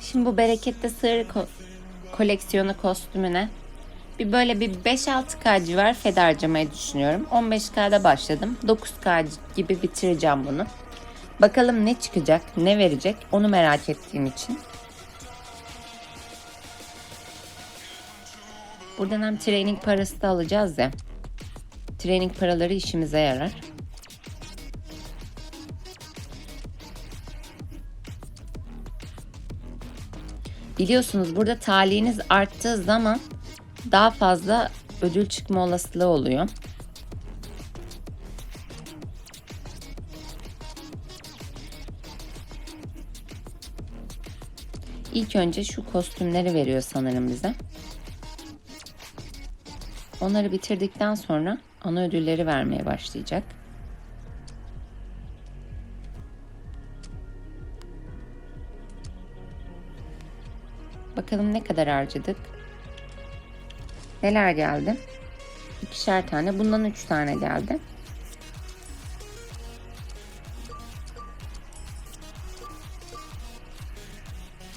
Şimdi bu bereketli sığır ko- koleksiyonu kostümüne bir böyle bir 5-6K civar feda harcamayı düşünüyorum. 15K'da başladım. 9K gibi bitireceğim bunu. Bakalım ne çıkacak, ne verecek onu merak ettiğim için. Buradan hem training parası da alacağız ya. Training paraları işimize yarar. Biliyorsunuz burada talihiniz arttığı zaman daha fazla ödül çıkma olasılığı oluyor. İlk önce şu kostümleri veriyor sanırım bize. Onları bitirdikten sonra ana ödülleri vermeye başlayacak. Bakalım ne kadar harcadık. Neler geldi? İkişer tane. Bundan üç tane geldi.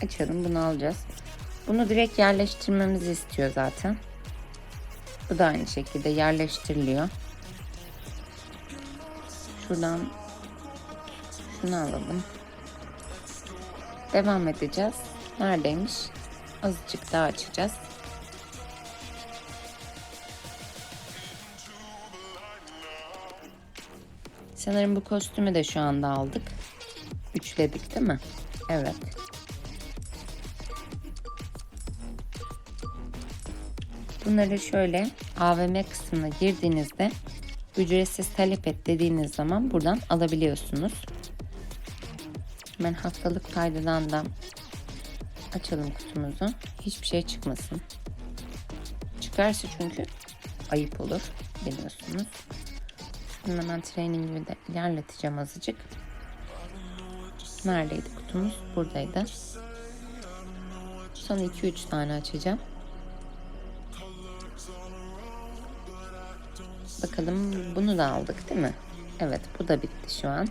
Açalım bunu alacağız. Bunu direkt yerleştirmemizi istiyor zaten. Bu da aynı şekilde yerleştiriliyor. Şuradan şunu alalım. Devam edeceğiz. Neredeymiş? Azıcık daha açacağız. Sanırım bu kostümü de şu anda aldık. Üçledik değil mi? Evet. Bunları şöyle AVM kısmına girdiğinizde ücretsiz talep et dediğiniz zaman buradan alabiliyorsunuz. Hemen haftalık faydadan da açalım kutumuzu. Hiçbir şey çıkmasın. Çıkarsa çünkü ayıp olur biliyorsunuz. Şimdi hemen trainingimi de ilerleteceğim azıcık. Neredeydi kutumuz? Buradaydı. Son 2-3 tane açacağım. Bakalım bunu da aldık değil mi? Evet bu da bitti şu an.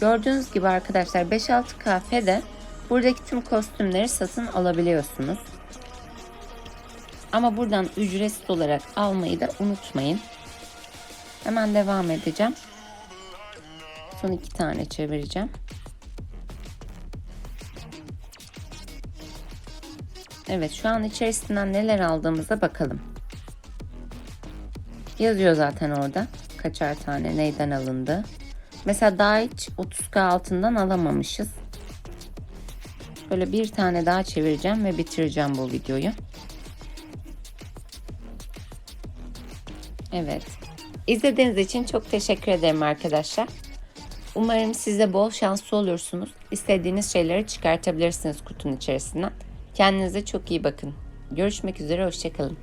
Gördüğünüz gibi arkadaşlar 5-6 kafede buradaki tüm kostümleri satın alabiliyorsunuz. Ama buradan ücretsiz olarak almayı da unutmayın. Hemen devam edeceğim. Son iki tane çevireceğim. Evet şu an içerisinden neler aldığımıza bakalım. Yazıyor zaten orada kaçar tane neyden alındı. Mesela daha hiç 30k altından alamamışız. Böyle bir tane daha çevireceğim ve bitireceğim bu videoyu. Evet. İzlediğiniz için çok teşekkür ederim arkadaşlar. Umarım size bol şanslı olursunuz. İstediğiniz şeyleri çıkartabilirsiniz kutunun içerisinden. Kendinize çok iyi bakın. Görüşmek üzere, hoşçakalın.